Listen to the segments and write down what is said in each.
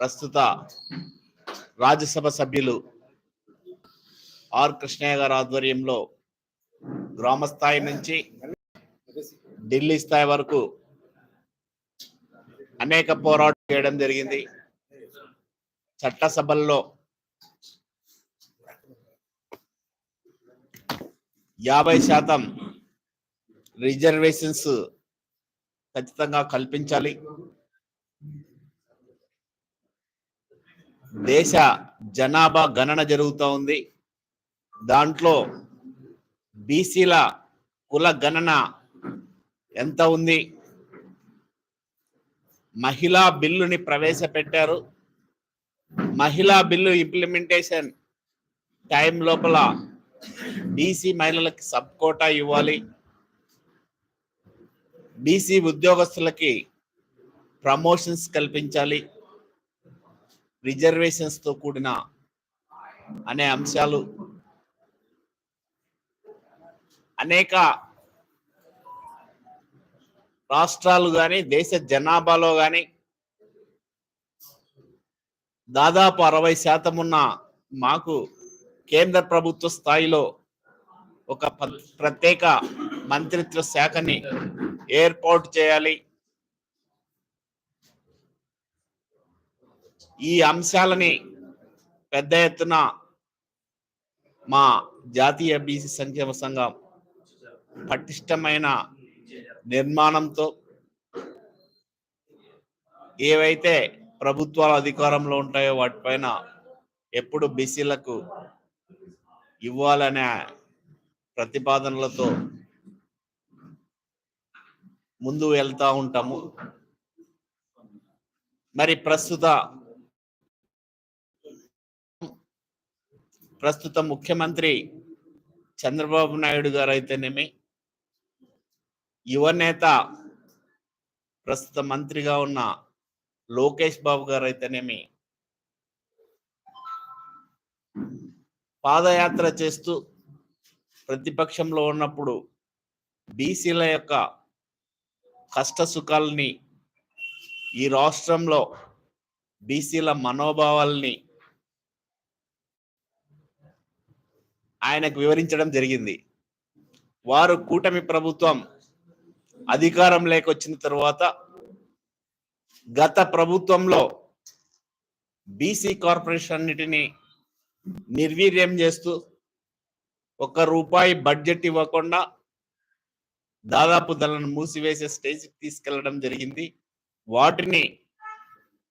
ప్రస్తుత రాజ్యసభ సభ్యులు ఆర్ కృష్ణయ్య గారి ఆధ్వర్యంలో గ్రామ స్థాయి నుంచి ఢిల్లీ స్థాయి వరకు అనేక పోరాటం చేయడం జరిగింది. చట్టసభల్లో యాభై శాతం రిజర్వేషన్స్ ఖచ్చితంగా కల్పించాలి. దేశ జనాభా గణన జరుగుతూ ఉంది. దాంట్లో బీసీల కుల గణన ఎంత ఉంది? మహిళా బిల్లుని ప్రవేశపెట్టారు. మహిళా బిల్లు ఇంప్లిమెంటేషన్ టైం లోపల బీసీ మహిళలకి సబ్ కోటా ఇవ్వాలి. బీసీ ఉద్యోగస్తులకి ప్రమోషన్స్ కల్పించాలి. రిజర్వేషన్స్తో కూడిన అనే అంశాలు అనేక రాష్ట్రాలు కానీ దేశ జనాభాలో కానీ దాదాపు అరవై శాతం ఉన్న మాకు కేంద్ర ప్రభుత్వ స్థాయిలో ఒక ప్రత్యేక మంత్రిత్వ శాఖని ఏర్పాటు చేయాలి. ఈ అంశాలని పెద్ద ఎత్తున మా జాతీయ బీసీ సంక్షేమ సంఘం పటిష్టమైన నిర్మాణంతో ఏవైతే ప్రభుత్వాలు అధికారంలో ఉంటాయో వాటిపైన ఎప్పుడు బీసీలకు ఇవ్వాలనే ప్రతిపాదనలతో ముందు వెళ్తా ఉంటాము. మరి ప్రస్తుత ప్రస్తుత ముఖ్యమంత్రి చంద్రబాబు నాయుడు గారు అయితేనేమి యువనేత ప్రస్తుత మంత్రిగా ఉన్న లోకేష్ బాబు గారు అయితేనేమి పాదయాత్ర చేస్తూ ప్రతిపక్షంలో ఉన్నప్పుడు బీసీల యొక్క కష్ట సుఖాలని ఈ రాష్ట్రంలో బీసీల మనోభావాల్ని ఆయనకు వివరించడం జరిగింది. వారు కూటమి ప్రభుత్వం అధికారం లేకొచ్చిన తర్వాత గత ప్రభుత్వంలో బీసీ కార్పొరేషన్ అన్నిటినీ నిర్వీర్యం చేస్తూ ఒక్క రూపాయి బడ్జెట్ ఇవ్వకుండా దాదాపు దాలను మూసివేసే స్టేజ్కి తీసుకెళ్ళడం జరిగింది. వాటిని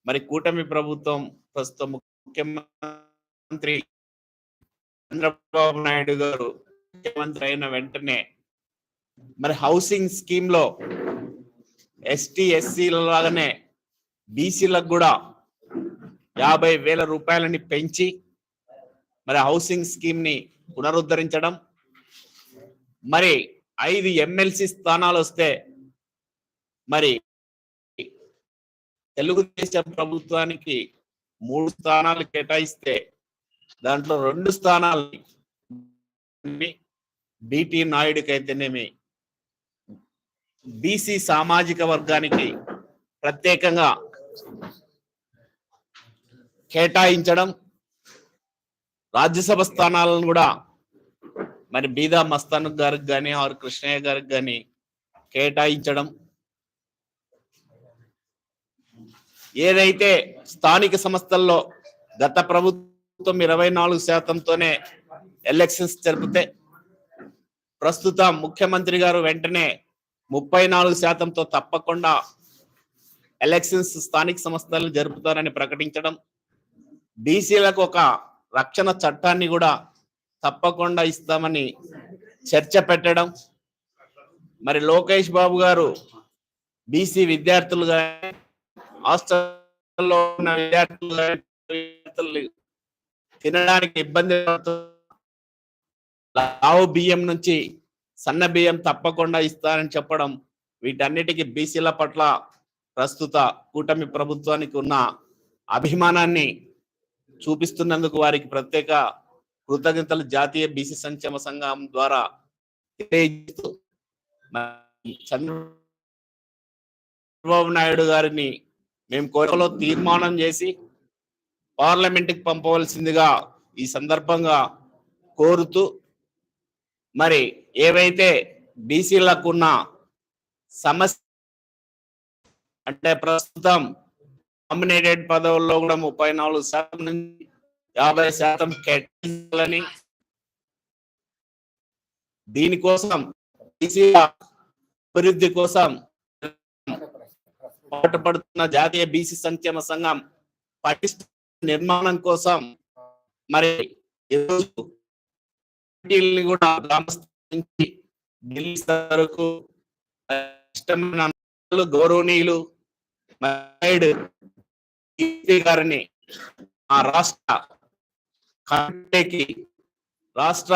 మరి కూటమి ప్రభుత్వం ప్రస్తుత ముఖ్యమంత్రి చంద్రబాబు నాయుడు గారు ముఖ్యమంత్రి అయిన వెంటనే మరి హౌసింగ్ స్కీమ్లో ఎస్టీ ఎస్సీల లాగానే బీసీలకు కూడా యాభై వేల రూపాయలని పెంచి మరి హౌసింగ్ స్కీమ్ని పునరుద్ధరించడం. మరి ఐదు ఎమ్మెల్సీ స్థానాలు వస్తే మరి తెలుగుదేశం ప్రభుత్వానికి మూడు స్థానాలు కేటాయిస్తే దాంట్లో రెండు స్థానాలు బిటి నాయుడికి అయితేనేమి బీసీ సామాజిక వర్గానికి ప్రత్యేకంగా కేటాయించడం రాజ్యసభ స్థానాలను కూడా మరి బీదా మస్తాను గారికి కానీ ఆర్ కృష్ణయ్య గారికి కానీ కేటాయించడం. ఏదైతే స్థానిక సంస్థల్లో గత ప్రభుత్వం ఇరవై నాలుగు శాతంతోనే ఎలక్షన్స్ జరిపితే ప్రస్తుత ముఖ్యమంత్రి గారు వెంటనే ముప్పై నాలుగు శాతంతో తప్పకుండా ఎలక్షన్స్ స్థానిక సంస్థలను జరుపుతారని ప్రకటించడం బీసీలకు ఒక రక్షణ చట్టాన్ని కూడా తప్పకుండా ఇస్తామని చర్చ పెట్టడం. మరి లోకేష్ బాబు గారు బీసీ విద్యార్థులు కానీ హాస్టల్లో ఉన్న విద్యార్థులు తినడానికి ఇబ్బంది లావు బియ్యం నుంచి సన్న బియ్యం తప్పకుండా ఇస్తారని చెప్పడం వీటన్నిటికీ బీసీల పట్ల ప్రస్తుత కూటమి ప్రభుత్వానికి ఉన్న అభిమానాన్ని చూపిస్తున్నందుకు వారికి ప్రత్యేక కృతజ్ఞతలు. జాతీయ బీసీ సంక్షేమ సంఘం ద్వారా చంద్రబాబు నాయుడు గారిని మేము కోరికలో తీర్మానం చేసి పార్లమెంట్కి పంపవలసిందిగా ఈ సందర్భంగా కోరుతూ మరి ఏవైతే బీసీలకు ఉన్న సమస్య అంటే ప్రస్తుతం నామినేటెడ్ పదవుల్లో కూడా ముప్పై నాలుగు శాతం నుంచి యాభై శాతం కేటాయించాలని దీనికోసం బీసీల అభివృద్ధి కోసం పాటుపడుతున్న జాతీయ బీసీ సంక్షేమ సంఘం పటిష్ట నిర్మాణం కోసం మరి ఈరోజు కూడా గ్రామ ఢిల్లీ వరకు ఇష్టమైన గౌరవనీయులు గారిని ఆ రాష్ట్ర కమిటీకి రాష్ట్ర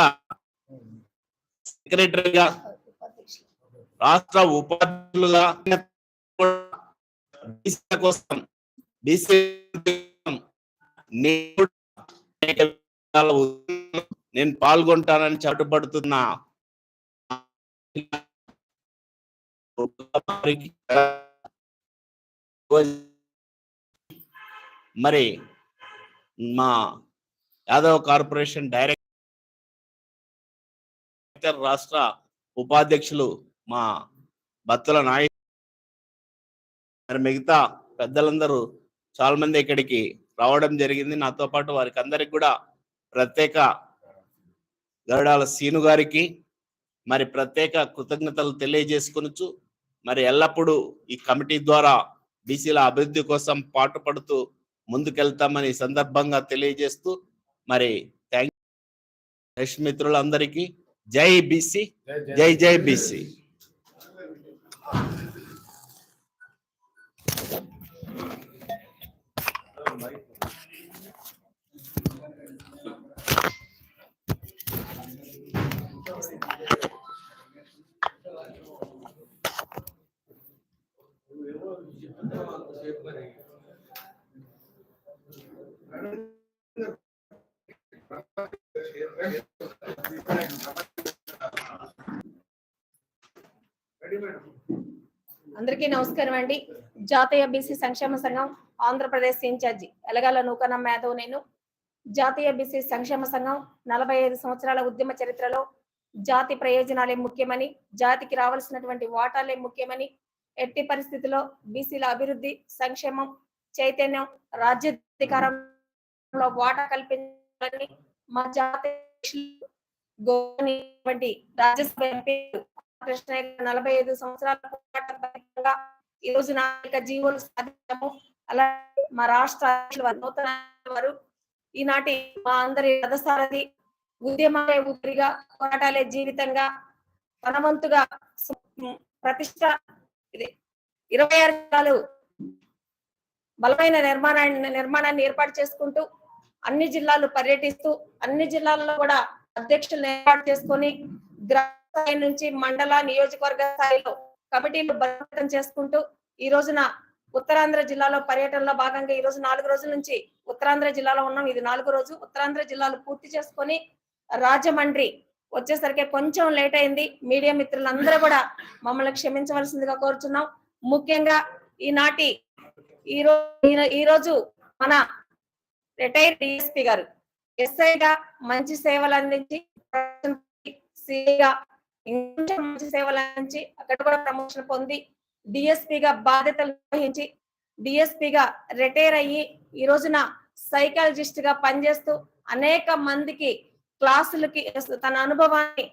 సెక్రటరీగా రాష్ట్ర ఉపాధ్యులుగా కోసం బీసీ నేను నేను పాల్గొంటానని చాటుపడుతున్నా. మరి మా యాదవ్ కార్పొరేషన్ డైరెక్టర్ రాష్ట్ర ఉపాధ్యక్షులు మా భర్తల నాయక్ మరి మిగతా పెద్దలందరూ చాలా మంది ఇక్కడికి రావడం జరిగింది. నాతో పాటు వారికి అందరికి కూడా ప్రత్యేక గరుడాల సీను గారికి మరి ప్రత్యేక కృతజ్ఞతలు తెలియజేసుకొనొచ్చు మరి ఎల్లప్పుడూ ఈ కమిటీ ద్వారా బీసీల అభివృద్ధి కోసం పాటుపడుతూ ముందుకెళ్తామని సందర్భంగా తెలియజేస్తూ మరి థ్యాంక్ మిత్రులందరికీ జై బీసీ జై జై బీసీ అందరికీ నమస్కారం అండి. జాతీయ బీసీ సంక్షేమ సంఘం ఆంధ్రప్రదేశ్ ఇన్ఛార్జి ఎలగాల నూకన మేధవ్ నేను. జాతీయ బీసీ సంక్షేమ సంఘం నలభై ఐదు సంవత్సరాల ఉద్యమ చరిత్రలో జాతి ప్రయోజనాలే ముఖ్యమని జాతికి రావాల్సినటువంటి వాటాలే ముఖ్యమని ఎట్టి పరిస్థితుల్లో బీసీల అభివృద్ధి సంక్షేమం చైతన్యం రాజ్యాధికారంలో వాటా కల్పించాలని మా జాతీయ రాజ్యసభ ఎంపీలు కృష్ణయ్య నలభై ఐదు సంవత్సరాల పోరాటం ఈ రోజు నాయక జీవోలు సాధించాము అలాగే మా రాష్ట్ర నూతన వారు. ఈనాటి మా అందరి రథసారథి ఉద్యమాలే ఊపిరిగా పోరాటాలే జీవితంగా మనవంతుగా ప్రతిష్ట ఇది. ఇరవై ఆరు జిల్లాలు బలమైన నిర్మాణాన్ని నిర్మాణాన్ని ఏర్పాటు చేసుకుంటూ అన్ని జిల్లాలు పర్యటిస్తూ అన్ని జిల్లాల్లో కూడా అధ్యక్షులను ఏర్పాటు చేసుకొని గ్రా స్థాయి నుంచి మండల నియోజకవర్గ స్థాయిలో కమిటీలు బలోపేతం చేసుకుంటూ ఈ రోజున ఉత్తరాంధ్ర జిల్లాలో పర్యటనలో భాగంగా ఈ రోజు నాలుగు రోజుల నుంచి ఉత్తరాంధ్ర జిల్లాలో ఉన్నాం. ఇది నాలుగు రోజు. ఉత్తరాంధ్ర జిల్లాలు పూర్తి చేసుకొని రాజమండ్రి వచ్చేసరికి కొంచెం లేట్ అయింది. మీడియా మిత్రులందరూ కూడా మమ్మల్ని క్షమించవలసిందిగా కోరుచున్నాం. ముఖ్యంగా ఈనాటి ఈ రోజు ఈ రోజు మన రిటైర్డ్ డిఎస్పీ గారు ఎస్ఐగా మంచి సేవలు అందించి ఇంకా మంచి సేవలు అందించి అక్కడ కూడా ప్రమోషన్ పొంది DSP గా బాధ్యతలు వహించి DSP గా రిటైర్ అయ్యి ఈ రోజున సైకాలజిస్ట్గా పనిచేస్తూ అనేక మందికి క్లాసులకి తన అనుభవాన్ని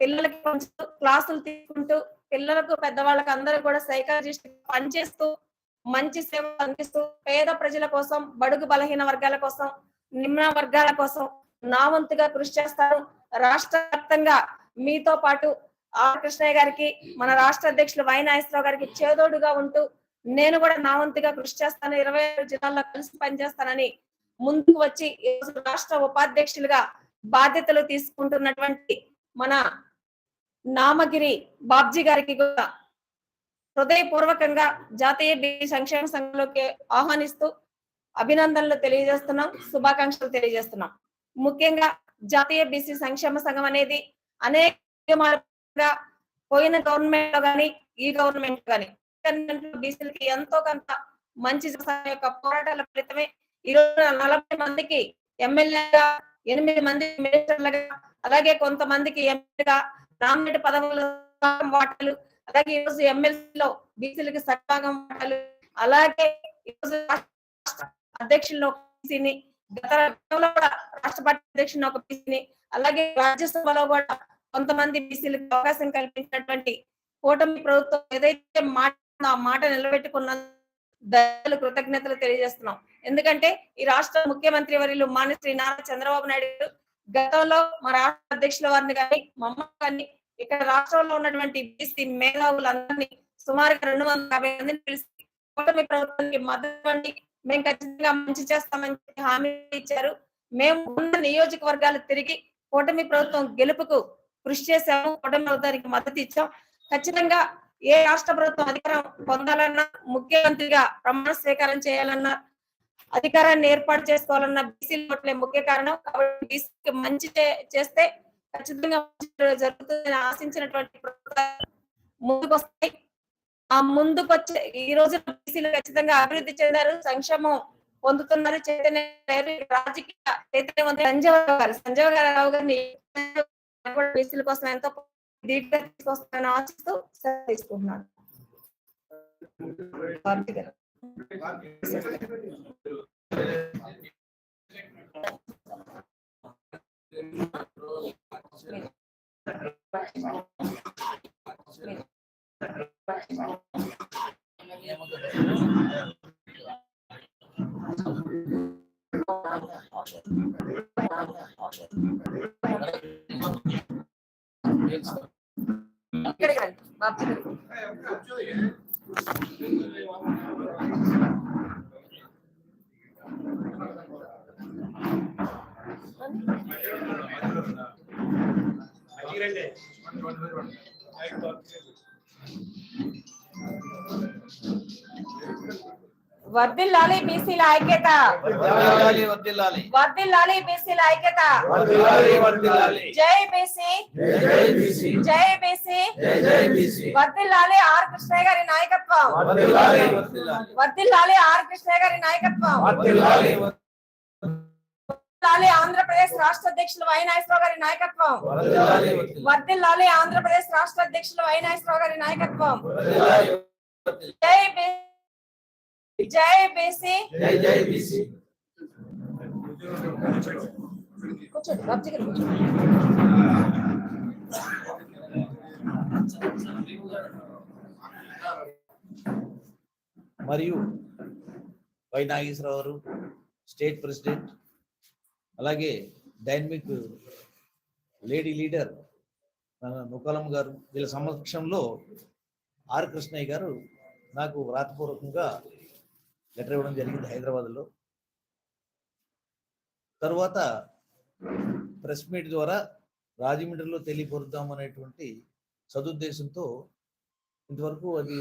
పిల్లలకి పంచుతూ క్లాసులు తీసుకుంటూ పిల్లలకు పెద్దవాళ్ళకు అందరూ కూడా సైకాలజిస్ట్ పనిచేస్తూ మంచి సేవ అందిస్తూ పేద ప్రజల కోసం బడుగు బలహీన వర్గాల కోసం నిమ్న వర్గాల కోసం నా వంతుగా కృషి చేస్తాను రాష్ట్ర వ్యాప్తంగా మీతో పాటు ఆర్ కృష్ణయ్య గారికి మన రాష్ట్ర అధ్యక్షులు వై నాగేశ్వరరావు గారికి చేదోడుగా ఉంటూ నేను కూడా నా వంతుగా కృషి చేస్తాను. ఇరవై ఆరు జిల్లాల్లో కలిసి పనిచేస్తానని ముందుకు వచ్చి రాష్ట్ర ఉపాధ్యక్షులుగా బాధ్యతలు తీసుకుంటున్నటువంటి మన నామగిరి బాబ్జీ గారికి కూడా హృదయపూర్వకంగా జాతీయ బీసీ సంక్షేమ సంఘంలోకి ఆహ్వానిస్తూ అభినందనలు తెలియజేస్తున్నాం శుభాకాంక్షలు తెలియజేస్తున్నాం. ముఖ్యంగా జాతీయ బీసీ సంక్షేమ సంఘం అనేది అనేక పోయిన గవర్నమెంట్లో గాని ఈ గవర్నమెంట్ కానీ బీసీలకి ఎంతో కొంత మంచి యొక్క పోరాటాల ఫలితమే ఈ రోజు నలభై మందికి ఎమ్మెల్యేగా ఎనిమిది మంది మినిస్టర్లుగా అలాగే కొంతమందికి ఎంపీగా నామినేట్ పదవులు వాటాలు అలాగే ఈ రోజు ఎమ్మెల్యేలో బీసీలకి సగభాగం వాటాలు అలాగే ఈరోజు రోజు ఒక బీసీని గత రాష్ట్ర పార్టీ అధ్యక్షుని ఒక బీసీని అలాగే రాజ్యసభలో కూడా కొంతమంది బీసీలకు అవకాశం కల్పించినటువంటి కూటమి ప్రభుత్వం ఏదైతే మాట ఆ మాట నిలబెట్టుకున్న దళాలు కృతజ్ఞతలు తెలియజేస్తున్నాం. ఎందుకంటే ఈ రాష్ట్ర ముఖ్యమంత్రి వర్యులు మాన్య శ్రీ నారా చంద్రబాబు నాయుడు గతంలో మా రాష్ట్ర అధ్యక్షుల వారిని కానీ మమ్మల్ని కానీ ఇక్కడ రాష్ట్రంలో ఉన్నటువంటి బీసీ మేధావులందరినీ సుమారుగా రెండు వందల యాభై మందిని పిలిచి కూటమి ప్రభుత్వానికి మద్దతు మేము ఖచ్చితంగా మంచి చేస్తామని హామీ ఇచ్చారు. మేము ఉన్న నియోజకవర్గాలు తిరిగి కూటమి ప్రభుత్వం గెలుపుకు కృషి చేశాము కూటమి మద్దతు ఇచ్చాం. ఖచ్చితంగా ఏ రాష్ట్ర ప్రభుత్వం అధికారం పొందాలన్నా ముఖ్యమంత్రిగా ప్రమాణ స్వీకారం చేయాలన్నా అధికారాన్ని ఏర్పాటు చేసుకోవాలన్న బీసీ ఓట్లే ముఖ్య కారణం. కాబట్టి బీసీకి మంచి చేస్తే ఖచ్చితంగా జరుగుతుందని ఆశించినటువంటి ముందుకు వస్తాయి ఆ ముందుకు వచ్చే ఈ రోజు బీసీలు ఖచ్చితంగా అభివృద్ధి చెందారు సంక్షేమం పొందుతున్నారు. చైతన్య రాజకీయ చైతన్యవంతులు. సంజీవ గారు సంజీవ గారు గారిని బీసీల కోసం ఎంతో దీటుగా తీసుకొస్తానని ఆశిస్తూ తీసుకుంటున్నాను వర్ధిల్లాలి బీసీల ఐక్యత. వర్ధిల్లాలి బీసీల ఐక్యత. జై బీసీ. జై బీసీ. వర్ధిల్లాలి ఆర్ కృష్ణయ్య గారి నాయకత్వం వర్ధిల్లాలి ఆర్ కృష్ణయ్య గారి నాయకత్వం వర్ధిల్లాలి ఆంధ్రప్రదేశ్ రాష్ట్ర అధ్యక్షులు వై నాగేశ్వరరావు గారి నాయకత్వం వర్ధిల్లాలి ఆంధ్రప్రదేశ్ రాష్ట్ర అధ్యక్షులు వై నాగేశ్వరరావు గారి నాయకత్వం జై బీ- జై బీసీ జై జై బీసీ కూర్చోండి బాబుజీ గారు కూర్చోండి మరియు వై నాగేశ్వరరావు గారు స్టేట్ ప్రెసిడెంట్ అలాగే డైనమిక్ లేడీ లీడర్ మన నుకలం గారు వీళ్ళ సమక్షంలో ఆర్ కృష్ణయ్య గారు నాకు వ్రాతపూర్వకంగా లెటర్ ఇవ్వడం జరిగింది హైదరాబాద్లో. తర్వాత ప్రెస్ మీట్ ద్వారా రాజమండ్రిలో తెలియపరుద్దాం అనేటువంటి సదుద్దేశంతో ఇంతవరకు అది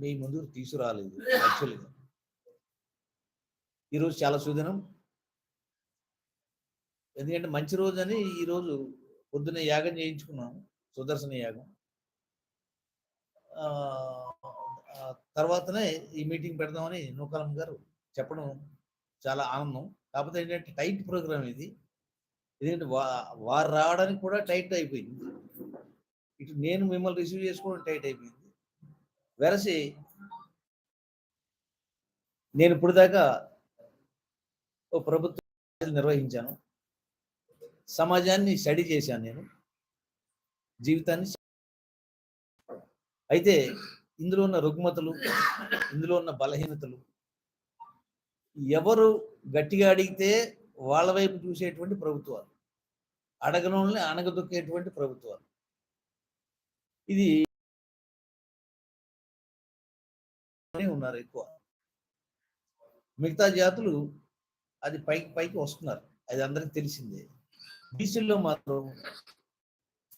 మీ ముందుకు తీసుకురాలేదు యాక్చువల్గా ఈరోజు చాలా సుదినం. ఎందుకంటే మంచి రోజు అని ఈరోజు పొద్దున్న యాగం చేయించుకున్నాం సుదర్శన యాగం. తర్వాతనే ఈ మీటింగ్ పెడదామని నూకాలం గారు చెప్పడం చాలా ఆనందం. కాకపోతే ఏంటంటే టైట్ ప్రోగ్రామ్ ఇది. ఎందుకంటే వా వారు రావడానికి కూడా టైట్ అయిపోయింది. ఇటు నేను మిమ్మల్ని రిసీవ్ చేసుకోవడం టైట్ అయిపోయింది. వెరసి నేను ఇప్పుడు దాకా ఓ ప్రభుత్వం నిర్వహించాను. సమాజాన్ని స్టడీ చేశాను నేను. జీవితాన్ని అయితే ఇందులో ఉన్న రుగ్మతలు ఇందులో ఉన్న బలహీనతలు. ఎవరు గట్టిగా అడిగితే వాళ్ళ వైపు చూసేటువంటి ప్రభుత్వాలు. అడగనోళ్ళని అణగదొక్కేటువంటి ప్రభుత్వాలు. ఇది ఉన్నారు ఎక్కువ. మిగతా జాతులు అది పైకి పైకి వస్తున్నారు. అది అందరికి తెలిసిందే. బీసీల్లో మాత్రం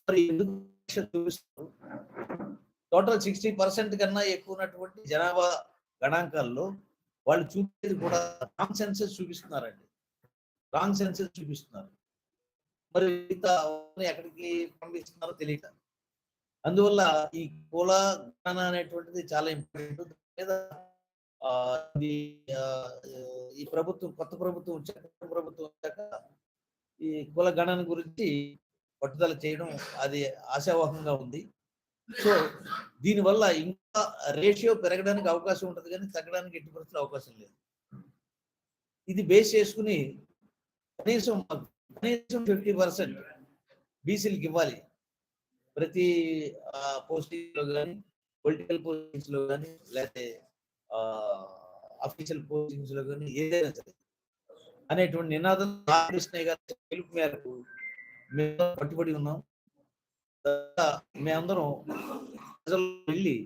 మరి ఎందుకు చూపిస్తారు టోటల్ సిక్స్టీ పర్సెంట్ కన్నా ఎక్కువ ఉన్నటువంటి జనాభా గణాంకాల్లో వాళ్ళు చూపేది కూడా రాంగ్ సెన్సెస్ చూపిస్తున్నారండి. రాంగ్ సెన్సెస్ చూపిస్తున్నారు. మరి మిగతా ఎక్కడికి పంపిస్తున్నారో తెలియట అందువల్ల ఈ కుల గణన అనేటువంటిది చాలా ఇంపార్టెంట్ మీద ఈ ప్రభుత్వం కొత్త ప్రభుత్వం వచ్చాక కొత్త ప్రభుత్వం వచ్చాక ఈ కుల గణన గురించి పట్టుదల చేయడం అది ఆశావాహంగా ఉంది. సో దీనివల్ల ఇంకా రేషియో పెరగడానికి అవకాశం ఉంటుంది కానీ తగ్గడానికి ఎట్టి పరిస్థితులు అవకాశం లేదు. ఇది బేస్ చేసుకుని కనీసం కనీసం ఫిఫ్టీ పర్సెంట్ బీసీలకు ఇవ్వాలి. ప్రతి పోస్టింగ్లో కానీ పొలిటికల్ పోస్టింగ్స్లో కానీ లేకపోతే అఫీషియల్ పోస్టింగ్స్లో కానీ ఏదైనా సరే అనేటువంటి నినాదం రామకృష్ణయ్య గారి మేరకు మేము పట్టుబడి ఉన్నాం. మేమందరం ప్రజలు వెళ్ళి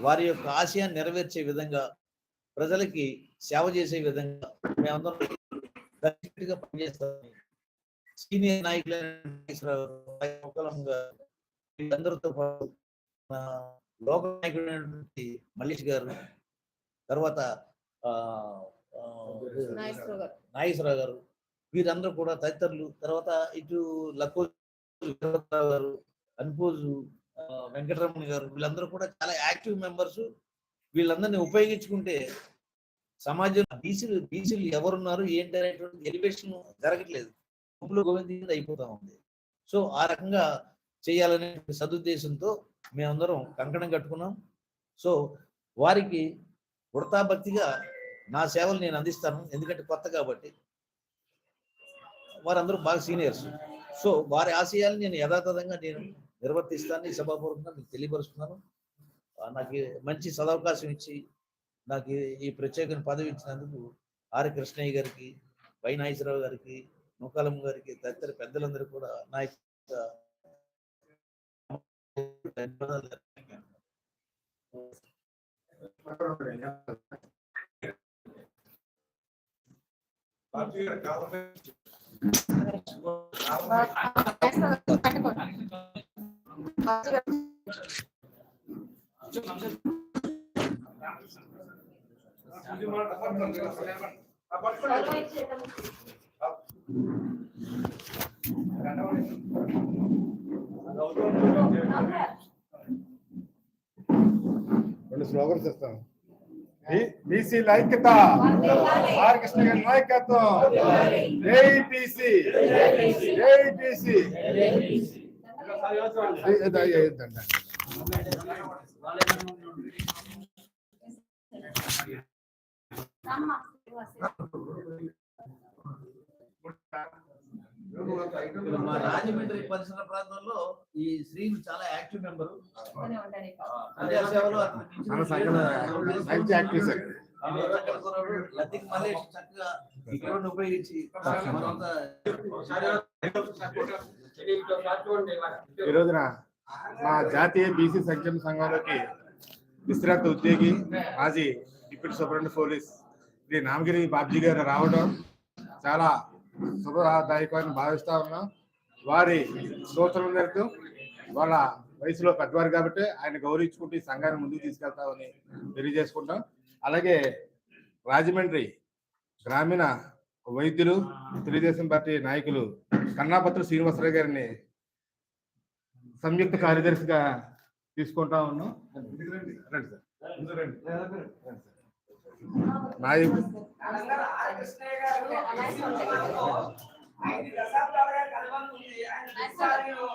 వారి యొక్క ఆశయాన్ని నెరవేర్చే విధంగా ప్రజలకి సేవ చేసే విధంగా మేమందరం గట్టిగా పనిచేస్తామని సీనియర్ నాయకులు వీళ్ళందరితో పాటు లోక నాయకుడైనటువంటి మల్లేష్ గారు తర్వాత నాగేశ్వరరావు గారు. వీరందరూ కూడా తదితరులు తర్వాత ఇటు లక్కో గారు అనుపోజు వెంకటరమణ గారు వీళ్ళందరూ కూడా చాలా యాక్టివ్ మెంబర్స్. వీళ్ళందరినీ ఉపయోగించుకుంటే సమాజం బీసీలు బీసీలు ఎవరున్నారు ఏంటి అనేటువంటి ఎలివేషన్ జరగట్లేదు. గుంపులో గోవింద అయిపోతా ఉంది. సో ఆ రకంగా చేయాలనే సదుద్దేశంతో మేమందరం కంకణం కట్టుకున్నాం. సో వారికి వృతాభక్తిగా నా సేవలు నేను అందిస్తాను. ఎందుకంటే కొత్త కాబట్టి. వారందరూ బాగా సీనియర్స్. సో వారి ఆశయాలు నేను యథాతథంగా నేను నిర్వర్తిస్తాను ఈ సభాపూర్వకంగా మీకు తెలియపరుస్తున్నాను. నాకు మంచి సదవకాశం ఇచ్చి నాకు ఈ- ప్రత్యేక పదవి ఇచ్చినందుకు ఆర్. కృష్ణయ్య గారికి వై. నాగేశ్వరరావు గారికి నూకాలం గారికి తదితర పెద్దలందరూ కూడా నా ధన్యవాదాలు రెండు స్లోగన్స్ ఇస్తాను. బీసీ ఐక్యత ఆర్ కృష్ణ గారి నాయకత్వం జై బీసీ జై బీసీ మా రాజమండ్రి పరిసర ప్రాంతంలో ఈ శ్రీను చాలా యాక్టివ్ మెంబరు. ప్రజాసేవలో అతను మన సంఘం మంచి యాక్టివ్ సార్ ఆ, చక్కటి కుర్రాడు. లతీఫ్ మల్లేష్ చక్కగా ఇక్కడ ఉపయోగించి మనంతా ఈ రోజున మా జాతీయ బీసీ సంక్షేమ సంఘంలోకి విశ్రాంత ఉద్యోగి మాజీ deputy superintendent police Shri Namagiri Babji గారు రావడం చాలా శుభదాయకమని భావిస్తా ఉన్నాం వారి సూచన మేరకు వాళ్ళ వయసులో పెద్దవారు కాబట్టి ఆయన గౌరవించుకుంటూ ఈ సంఘాన్ని ముందుకు తీసుకెళ్తామని తెలియజేసుకుంటాం అలాగే రాజమండ్రి గ్రామీణ వైద్యులు తెలుగుదేశం పార్టీ నాయకులు కన్నాపత్ర శ్రీనివాసరావు గారిని సంయుక్త కార్యదర్శిగా తీసుకుంటా ఉన్నాం రండి సార్. రండి సార్. నాయకు ఐదు దశాబ్దాలుగా కలవను ఉంది. ఆయన దేశాలను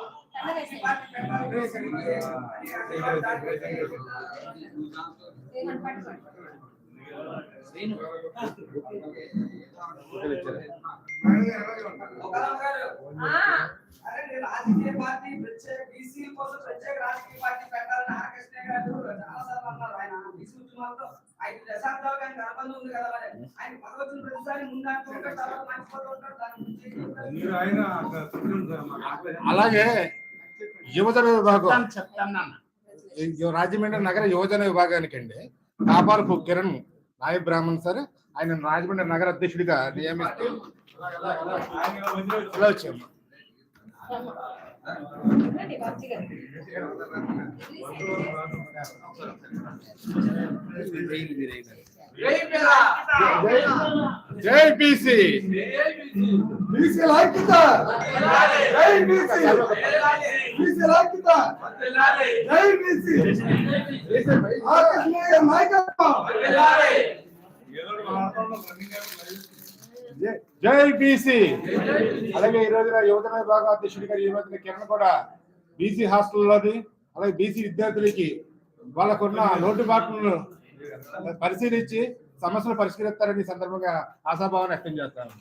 పార్టీ పెట్టాలని శ్రీను ఒకరావు గారు, అరే నేను రాజకీయ పార్టీ ప్రత్యేక బీసీ కోసం ప్రత్యేక రాజకీయ పార్టీ పెట్టాలని ఆర్కృష్ణ గారు చాలా సార్లు అన్నారు ఆయన బీసీ ఉద్యమాలతో ఆయన అనుబంధం ఉంది కదా మరి. ఆయన ప్రతిసారి ముందు దాని గురించి అలాగే యువజన విభాగం. ఈ రాజమండ్రి నగర యువజన విభాగానికి అండి కాపాలకు కిరణ్ నాయ బ్రాహ్మణ్ సార్ ఆయన రాజమండ్రి నగర అధ్యక్షుడిగా నియమిస్తూ ఇలా వచ్చాము. జై బీసీ బీసీ ఐక్యత జై బీసీ బీసీల ఐక్యత జై బీసీ ఆకర్షణ నాయకత్వం జై- జై బీసీ. అలాగే ఈ రోజున యువజన విభాగ అధ్యక్షుడిగా యువత కిరణ్ కూడా బీసీ హాస్టల్లోని అలాగే బీసీ విద్యార్థులకి వాళ్ళకున్న లోటుబాట్లను పరిశీలించి సమస్యలు పరిష్కరిస్తారని ఈ సందర్భంగా ఆశాభావాన్ని వ్యక్తం చేస్తాను.